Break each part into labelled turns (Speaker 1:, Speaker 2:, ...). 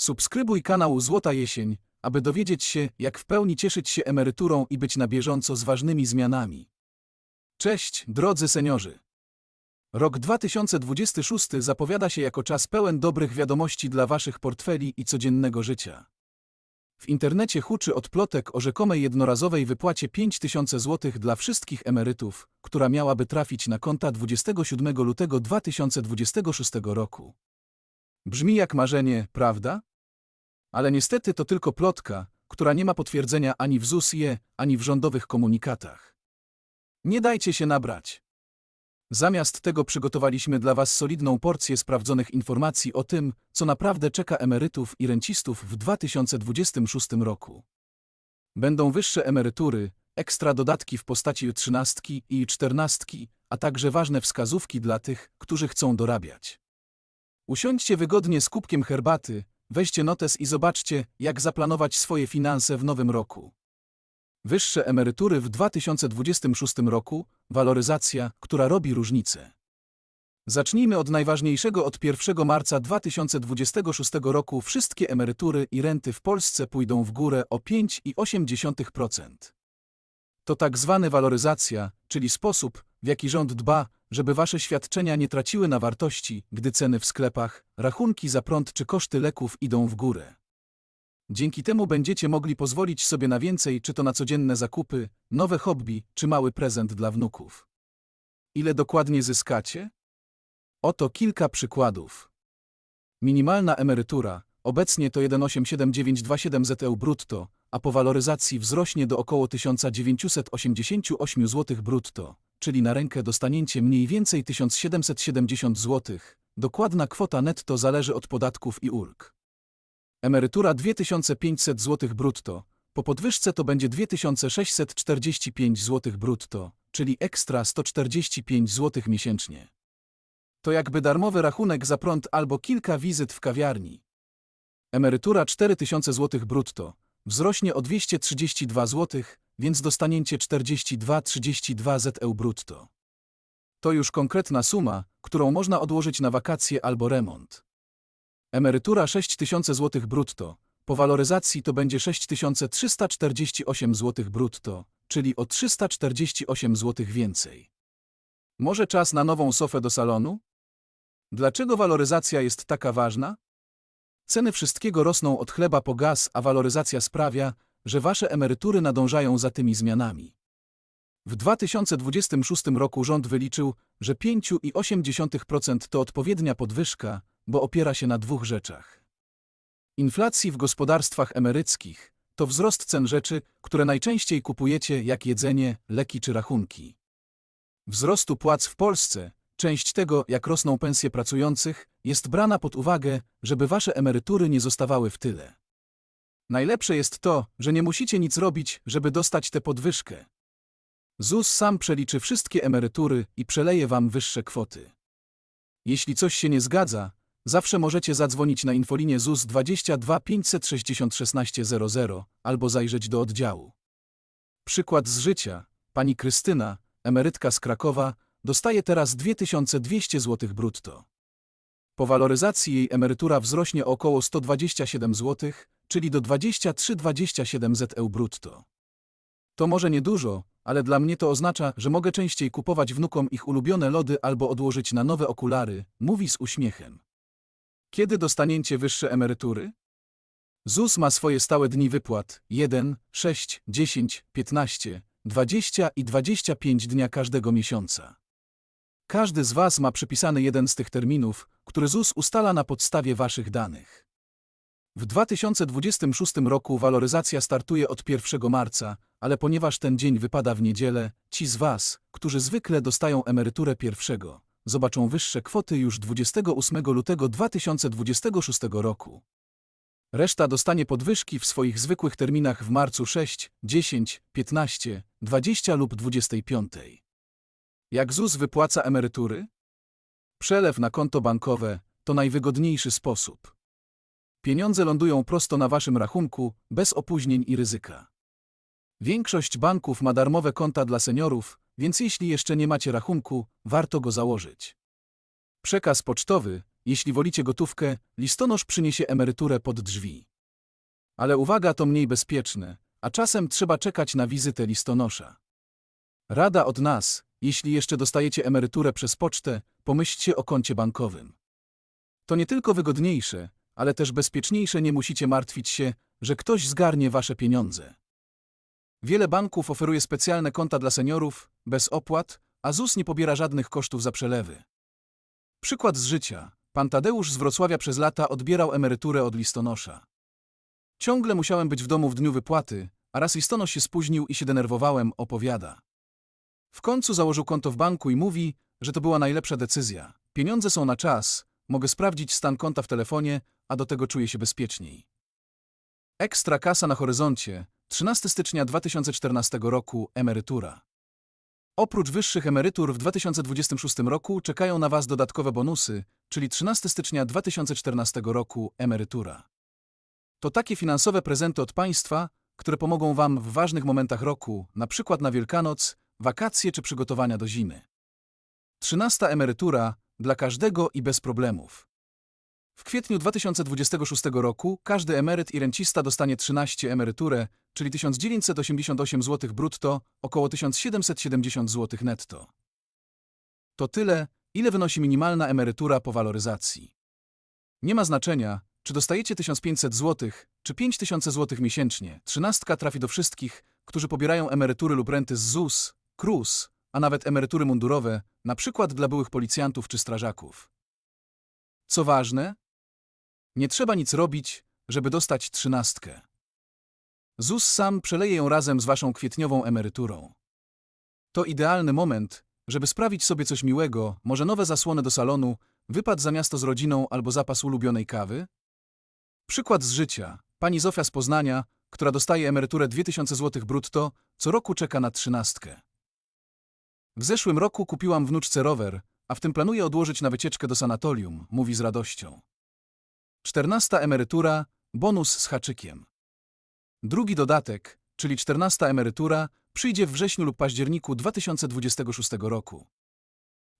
Speaker 1: Subskrybuj kanał Złota Jesień, aby dowiedzieć się, jak w pełni cieszyć się emeryturą i być na bieżąco z ważnymi zmianami. Cześć, drodzy seniorzy! Rok 2026 zapowiada się jako czas pełen dobrych wiadomości dla waszych portfeli i codziennego życia. W internecie huczy od plotek o rzekomej jednorazowej wypłacie 5000 zł dla wszystkich emerytów, która miałaby trafić na konta 27 lutego 2026 roku. Brzmi jak marzenie, prawda? Ale niestety to tylko plotka, która nie ma potwierdzenia ani w ZUS-ie, ani w rządowych komunikatach. Nie dajcie się nabrać. Zamiast tego przygotowaliśmy dla Was solidną porcję sprawdzonych informacji o tym, co naprawdę czeka emerytów i rencistów w 2026 roku. Będą wyższe emerytury, ekstra dodatki w postaci trzynastki i czternastki, a także ważne wskazówki dla tych, którzy chcą dorabiać. Usiądźcie wygodnie z kubkiem herbaty, weźcie notes i zobaczcie, jak zaplanować swoje finanse w nowym roku. Wyższe emerytury w 2026 roku, waloryzacja, która robi różnicę. Zacznijmy od najważniejszego od 1 marca 2026 roku wszystkie emerytury i renty w Polsce pójdą w górę o 5,8%. To tak zwana waloryzacja, czyli sposób, w jaki rząd dba, żeby wasze świadczenia nie traciły na wartości, gdy ceny w sklepach, rachunki za prąd czy koszty leków idą w górę. Dzięki temu będziecie mogli pozwolić sobie na więcej, czy to na codzienne zakupy, nowe hobby, czy mały prezent dla wnuków. Ile dokładnie zyskacie? Oto kilka przykładów. Minimalna emerytura, obecnie to 1,87927 ZEU brutto, a po waloryzacji wzrośnie do około 1988 zł brutto, czyli na rękę dostaniecie mniej więcej 1770 zł. Dokładna kwota netto zależy od podatków i ulg. Emerytura 2500 zł brutto, po podwyżce to będzie 2645 zł brutto, czyli ekstra 145 zł miesięcznie. To jakby darmowy rachunek za prąd albo kilka wizyt w kawiarni. Emerytura 4000 zł brutto, wzrośnie o 232 zł, więc dostaniecie 42,32 ZEU brutto. To już konkretna suma, którą można odłożyć na wakacje albo remont. Emerytura 6000 zł brutto, po waloryzacji to będzie 6348 zł brutto, czyli o 348 zł więcej. Może czas na nową sofę do salonu? Dlaczego waloryzacja jest taka ważna? Ceny wszystkiego rosną od chleba po gaz, a waloryzacja sprawia, że wasze emerytury nadążają za tymi zmianami. W 2026 roku rząd wyliczył, że 5,8% to odpowiednia podwyżka, bo opiera się na dwóch rzeczach. Inflacji w gospodarstwach emeryckich to wzrost cen rzeczy, które najczęściej kupujecie, jak jedzenie, leki czy rachunki. Wzrostu płac w Polsce, część tego, jak rosną pensje pracujących, jest brana pod uwagę, żeby wasze emerytury nie zostawały w tyle. Najlepsze jest to, że nie musicie nic robić, żeby dostać tę podwyżkę. ZUS sam przeliczy wszystkie emerytury i przeleje wam wyższe kwoty. Jeśli coś się nie zgadza, zawsze możecie zadzwonić na infolinię ZUS 22 560 1600 albo zajrzeć do oddziału. Przykład z życia. Pani Krystyna, emerytka z Krakowa, dostaje teraz 2200 zł brutto. Po waloryzacji jej emerytura wzrośnie około 127 zł, czyli do 23,27 ZEU brutto. To może niedużo, ale dla mnie to oznacza, że mogę częściej kupować wnukom ich ulubione lody albo odłożyć na nowe okulary, mówi z uśmiechem. Kiedy dostaniecie wyższe emerytury? ZUS ma swoje stałe dni wypłat 1, 6, 10, 15, 20 i 25 dnia każdego miesiąca. Każdy z Was ma przypisany jeden z tych terminów, który ZUS ustala na podstawie Waszych danych. W 2026 roku waloryzacja startuje od 1 marca, ale ponieważ ten dzień wypada w niedzielę, ci z Was, którzy zwykle dostają emeryturę pierwszego, zobaczą wyższe kwoty już 28 lutego 2026 roku. Reszta dostanie podwyżki w swoich zwykłych terminach w marcu 6, 10, 15, 20 lub 25. Jak ZUS wypłaca emerytury? Przelew na konto bankowe to najwygodniejszy sposób. Pieniądze lądują prosto na waszym rachunku, bez opóźnień i ryzyka. Większość banków ma darmowe konta dla seniorów, więc jeśli jeszcze nie macie rachunku, warto go założyć. Przekaz pocztowy jeśli wolicie gotówkę, listonosz przyniesie emeryturę pod drzwi. Ale uwaga, to mniej bezpieczne, a czasem trzeba czekać na wizytę listonosza. Rada od nas, jeśli jeszcze dostajecie emeryturę przez pocztę, pomyślcie o koncie bankowym. To nie tylko wygodniejsze, ale też bezpieczniejsze nie musicie martwić się, że ktoś zgarnie wasze pieniądze. Wiele banków oferuje specjalne konta dla seniorów, bez opłat, a ZUS nie pobiera żadnych kosztów za przelewy. Przykład z życia. Pan Tadeusz z Wrocławia przez lata odbierał emeryturę od listonosza. Ciągle musiałem być w domu w dniu wypłaty, a raz listonosz się spóźnił i się denerwowałem, opowiada. W końcu założył konto w banku i mówi, że to była najlepsza decyzja. Pieniądze są na czas, mogę sprawdzić stan konta w telefonie, a do tego czuję się bezpieczniej. Ekstra kasa na horyzoncie, 13 stycznia 2014 roku, emerytura. Oprócz wyższych emerytur w 2026 roku czekają na Was dodatkowe bonusy, czyli 13 stycznia 2014 roku, emerytura. To takie finansowe prezenty od państwa, które pomogą Wam w ważnych momentach roku, na przykład na Wielkanoc, wakacje czy przygotowania do zimy. Trzynasta emerytura dla każdego i bez problemów. W kwietniu 2026 roku każdy emeryt i rencista dostanie 13 emeryturę, czyli 1988 zł brutto, około 1770 zł netto. To tyle, ile wynosi minimalna emerytura po waloryzacji. Nie ma znaczenia, czy dostajecie 1500 zł, czy 5000 zł miesięcznie. Trzynastka trafi do wszystkich, którzy pobierają emerytury lub renty z ZUS, KRUS, a nawet emerytury mundurowe, na przykład dla byłych policjantów czy strażaków. Co ważne, nie trzeba nic robić, żeby dostać trzynastkę. ZUS sam przeleje ją razem z waszą kwietniową emeryturą. To idealny moment, żeby sprawić sobie coś miłego, może nowe zasłony do salonu, wypad za miasto z rodziną albo zapas ulubionej kawy? Przykład z życia. Pani Zofia z Poznania, która dostaje emeryturę 2000 zł brutto, co roku czeka na trzynastkę. W zeszłym roku kupiłam wnuczce rower, a w tym planuję odłożyć na wycieczkę do sanatorium, mówi z radością. Czternasta emerytura, bonus z haczykiem. Drugi dodatek, czyli czternasta emerytura, przyjdzie w wrześniu lub październiku 2026 roku.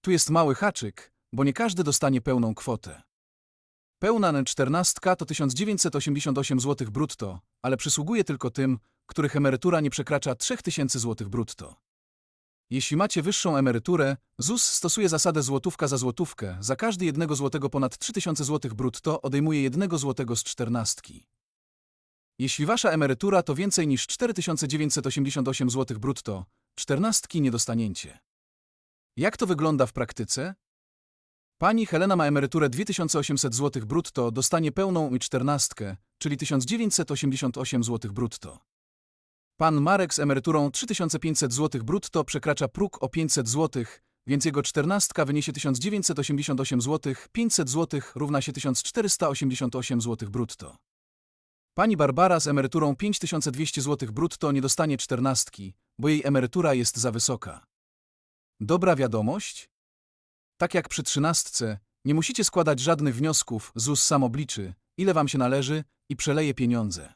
Speaker 1: Tu jest mały haczyk, bo nie każdy dostanie pełną kwotę. Pełna czternastka to 1988 zł brutto, ale przysługuje tylko tym, których emerytura nie przekracza 3000 zł brutto. Jeśli macie wyższą emeryturę, ZUS stosuje zasadę złotówka za złotówkę. Za każdy jednego złotego ponad 3000 zł brutto odejmuje jednego złotego z czternastki. Jeśli wasza emerytura to więcej niż 4988 zł brutto, czternastki nie dostaniecie. Jak to wygląda w praktyce? Pani Helena ma emeryturę 2800 zł brutto, dostanie pełną i czternastkę, czyli 1988 zł brutto. Pan Marek z emeryturą 3500 zł brutto przekracza próg o 500 zł, więc jego czternastka wyniesie 1988 zł, 500 zł równa się 1488 zł brutto. Pani Barbara z emeryturą 5200 zł brutto nie dostanie czternastki, bo jej emerytura jest za wysoka. Dobra wiadomość? Tak jak przy trzynastce, nie musicie składać żadnych wniosków, ZUS sam obliczy, ile wam się należy i przeleje pieniądze.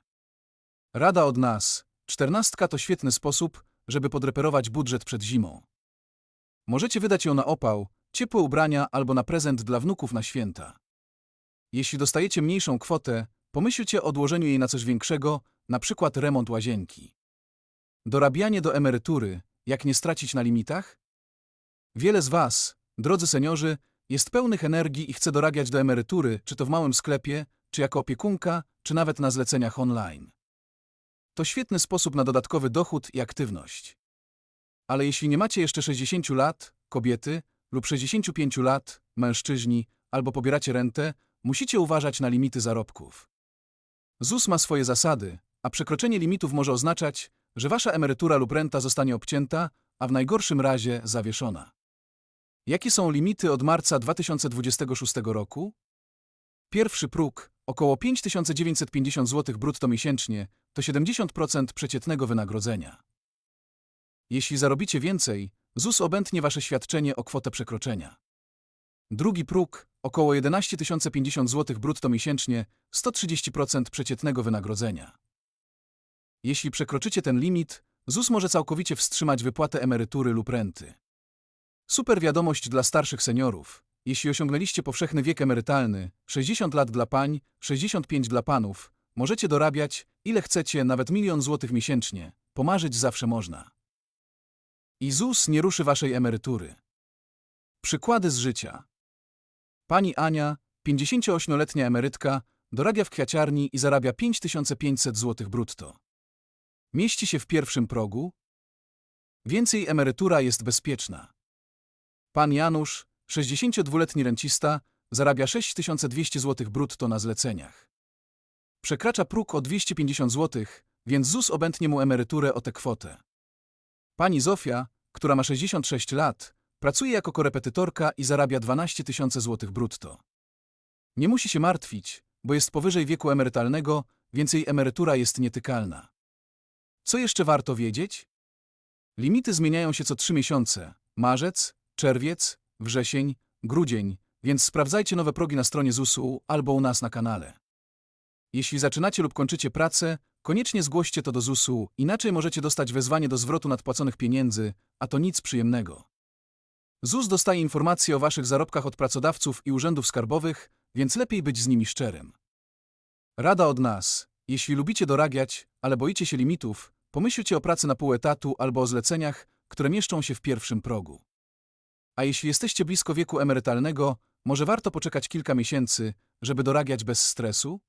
Speaker 1: Rada od nas. Czternastka to świetny sposób, żeby podreperować budżet przed zimą. Możecie wydać ją na opał, ciepłe ubrania albo na prezent dla wnuków na święta. Jeśli dostajecie mniejszą kwotę, pomyślcie o odłożeniu jej na coś większego, na przykład remont łazienki. Dorabianie do emerytury, jak nie stracić na limitach? Wiele z Was, drodzy seniorzy, jest pełnych energii i chce dorabiać do emerytury, czy to w małym sklepie, czy jako opiekunka, czy nawet na zleceniach online. To świetny sposób na dodatkowy dochód i aktywność. Ale jeśli nie macie jeszcze 60 lat, kobiety, lub 65 lat, mężczyźni, albo pobieracie rentę, musicie uważać na limity zarobków. ZUS ma swoje zasady, a przekroczenie limitów może oznaczać, że wasza emerytura lub renta zostanie obcięta, a w najgorszym razie zawieszona. Jakie są limity od marca 2026 roku? Pierwszy próg, około 5950 zł brutto miesięcznie, to 70% przeciętnego wynagrodzenia. Jeśli zarobicie więcej, ZUS obętnie wasze świadczenie o kwotę przekroczenia. Drugi próg, około 11 050 zł brutto miesięcznie, 130% przeciętnego wynagrodzenia. Jeśli przekroczycie ten limit, ZUS może całkowicie wstrzymać wypłatę emerytury lub renty. Super wiadomość dla starszych seniorów. jeśli osiągnęliście powszechny wiek emerytalny, 60 lat dla pań, 65 dla panów, możecie dorabiać, ile chcecie, nawet milion złotych miesięcznie. Pomarzyć zawsze można. I ZUS nie ruszy waszej emerytury. Przykłady z życia. Pani Ania, 58-letnia emerytka, dorabia w kwiaciarni i zarabia 5500 zł brutto. Mieści się w pierwszym progu? Więcej emerytura jest bezpieczna. Pan Janusz, 62-letni rencista, zarabia 6200 zł brutto na zleceniach. Przekracza próg o 250 zł, więc ZUS obętnie mu emeryturę o tę kwotę. Pani Zofia, która ma 66 lat, pracuje jako korepetytorka i zarabia 12 tysięcy złotych brutto. Nie musi się martwić, bo jest powyżej wieku emerytalnego, więc jej emerytura jest nietykalna. Co jeszcze warto wiedzieć? Limity zmieniają się co trzy miesiące. Marzec, czerwiec, wrzesień, grudzień, więc sprawdzajcie nowe progi na stronie ZUS-u albo u nas na kanale. Jeśli zaczynacie lub kończycie pracę, koniecznie zgłoście to do ZUS-u, inaczej możecie dostać wezwanie do zwrotu nadpłaconych pieniędzy, a to nic przyjemnego. ZUS dostaje informacje o waszych zarobkach od pracodawców i urzędów skarbowych, więc lepiej być z nimi szczerym. Rada od nas. Jeśli lubicie dorabiać, ale boicie się limitów, pomyślcie o pracy na pół etatu albo o zleceniach, które mieszczą się w pierwszym progu. A jeśli jesteście blisko wieku emerytalnego, może warto poczekać kilka miesięcy, żeby dorabiać bez stresu?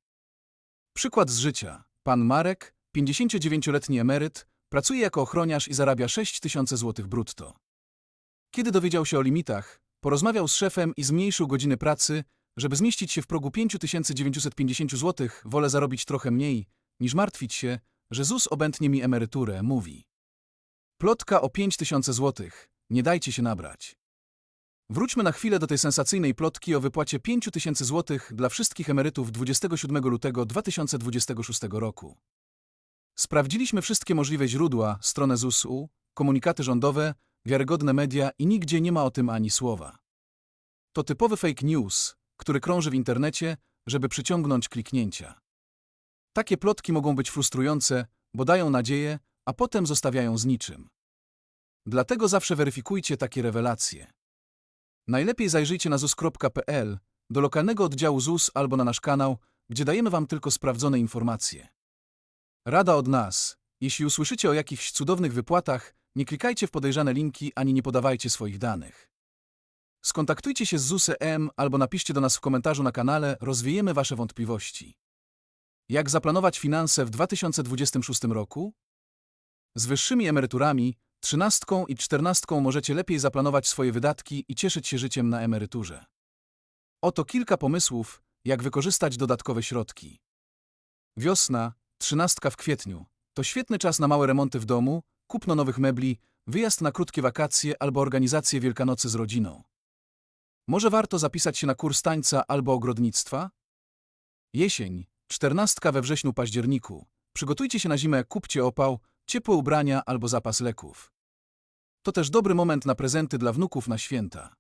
Speaker 1: Przykład z życia. Pan Marek, 59-letni emeryt, pracuje jako ochroniarz i zarabia 6 tysięcy złotych brutto. Kiedy dowiedział się o limitach, porozmawiał z szefem i zmniejszył godziny pracy, żeby zmieścić się w progu 5950 zł, wolę zarobić trochę mniej, niż martwić się, że ZUS obętnie mi emeryturę, mówi. Plotka o 5000 zł. Nie dajcie się nabrać. Wróćmy na chwilę do tej sensacyjnej plotki o wypłacie 5000 zł dla wszystkich emerytów 27 lutego 2026 roku. Sprawdziliśmy wszystkie możliwe źródła, stronę ZUS-u, komunikaty rządowe, wiarygodne media i nigdzie nie ma o tym ani słowa. To typowy fake news, który krąży w internecie, żeby przyciągnąć kliknięcia. Takie plotki mogą być frustrujące, bo dają nadzieję, a potem zostawiają z niczym. Dlatego zawsze weryfikujcie takie rewelacje. Najlepiej zajrzyjcie na zus.pl, do lokalnego oddziału ZUS albo na nasz kanał, gdzie dajemy Wam tylko sprawdzone informacje. Rada od nas. Jeśli usłyszycie o jakichś cudownych wypłatach, nie klikajcie w podejrzane linki ani nie podawajcie swoich danych. Skontaktujcie się z ZUS-em albo napiszcie do nas w komentarzu na kanale, rozwiejemy Wasze wątpliwości. Jak zaplanować finanse w 2026 roku? Z wyższymi emeryturami, trzynastką i czternastką możecie lepiej zaplanować swoje wydatki i cieszyć się życiem na emeryturze. Oto kilka pomysłów, jak wykorzystać dodatkowe środki. Wiosna, trzynastka w kwietniu. To świetny czas na małe remonty w domu, kupno nowych mebli, wyjazd na krótkie wakacje albo organizację Wielkanocy z rodziną. Może warto zapisać się na kurs tańca albo ogrodnictwa? Jesień, czternastka we wrześniu-październiku. Przygotujcie się na zimę, kupcie opał, ciepłe ubrania albo zapas leków. To też dobry moment na prezenty dla wnuków na święta.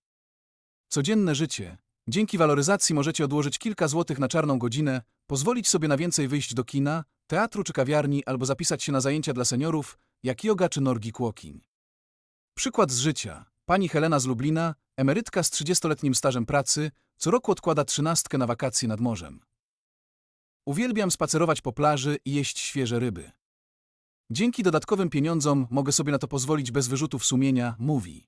Speaker 1: Codzienne życie. Dzięki waloryzacji możecie odłożyć kilka złotych na czarną godzinę, pozwolić sobie na więcej wyjść do kina, teatru czy kawiarni albo zapisać się na zajęcia dla seniorów, jak yoga czy nordic walking. Przykład z życia. Pani Helena z Lublina, emerytka z 30-letnim stażem pracy, co roku odkłada trzynastkę na wakacje nad morzem. Uwielbiam spacerować po plaży i jeść świeże ryby. Dzięki dodatkowym pieniądzom mogę sobie na to pozwolić bez wyrzutów sumienia, mówi.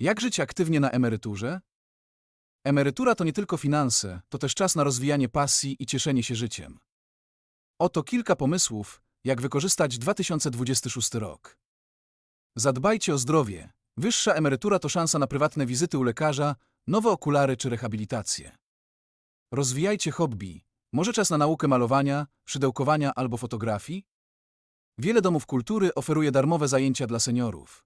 Speaker 1: Jak żyć aktywnie na emeryturze? Emerytura to nie tylko finanse, to też czas na rozwijanie pasji i cieszenie się życiem. Oto kilka pomysłów, jak wykorzystać 2026 rok. Zadbajcie o zdrowie. Wyższa emerytura to szansa na prywatne wizyty u lekarza, nowe okulary czy rehabilitację. Rozwijajcie hobby. Może czas na naukę malowania, szydełkowania albo fotografii? Wiele domów kultury oferuje darmowe zajęcia dla seniorów.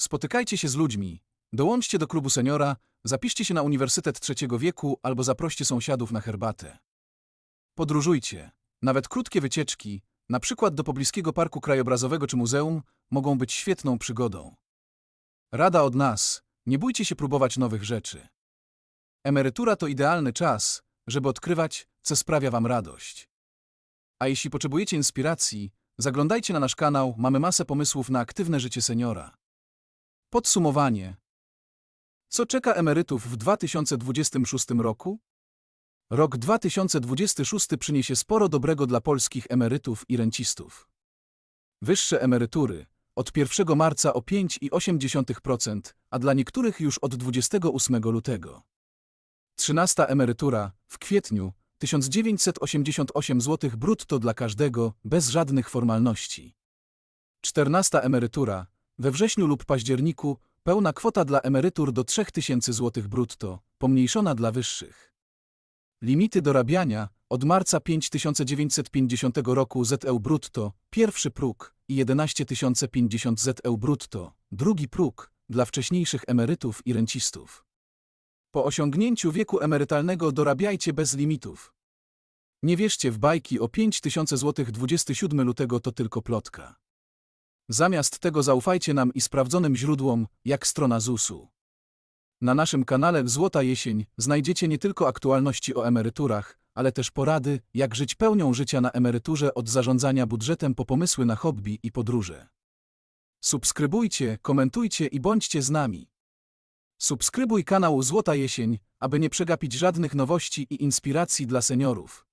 Speaker 1: Spotykajcie się z ludźmi, dołączcie do klubu seniora, zapiszcie się na Uniwersytet Trzeciego Wieku albo zaproście sąsiadów na herbatę. Podróżujcie. Nawet krótkie wycieczki, na przykład do pobliskiego parku krajobrazowego czy muzeum, mogą być świetną przygodą. Rada od nas, nie bójcie się próbować nowych rzeczy. Emerytura to idealny czas, żeby odkrywać, co sprawia Wam radość. A jeśli potrzebujecie inspiracji, zaglądajcie na nasz kanał, mamy masę pomysłów na aktywne życie seniora. Podsumowanie. Co czeka emerytów w 2026 roku? Rok 2026 przyniesie sporo dobrego dla polskich emerytów i rencistów. Wyższe emerytury od 1 marca o 5,8%, a dla niektórych już od 28 lutego. 13 emerytura w kwietniu 1988 zł brutto dla każdego, bez żadnych formalności. 14 emerytura we wrześniu lub październiku pełna kwota dla emerytur do 3000 zł brutto, pomniejszona dla wyższych. Limity dorabiania od marca 5950 roku ZEU brutto, pierwszy próg i 11 050 ZEU brutto, drugi próg dla wcześniejszych emerytów i rencistów. Po osiągnięciu wieku emerytalnego dorabiajcie bez limitów. Nie wierzcie w bajki o 5000 zł 27 lutego to tylko plotka. Zamiast tego zaufajcie nam i sprawdzonym źródłom, jak strona ZUS-u. Na naszym kanale Złota Jesień znajdziecie nie tylko aktualności o emeryturach, ale też porady, jak żyć pełnią życia na emeryturze od zarządzania budżetem po pomysły na hobby i podróże. Subskrybujcie, komentujcie i bądźcie z nami. Subskrybuj kanał Złota Jesień, aby nie przegapić żadnych nowości i inspiracji dla seniorów.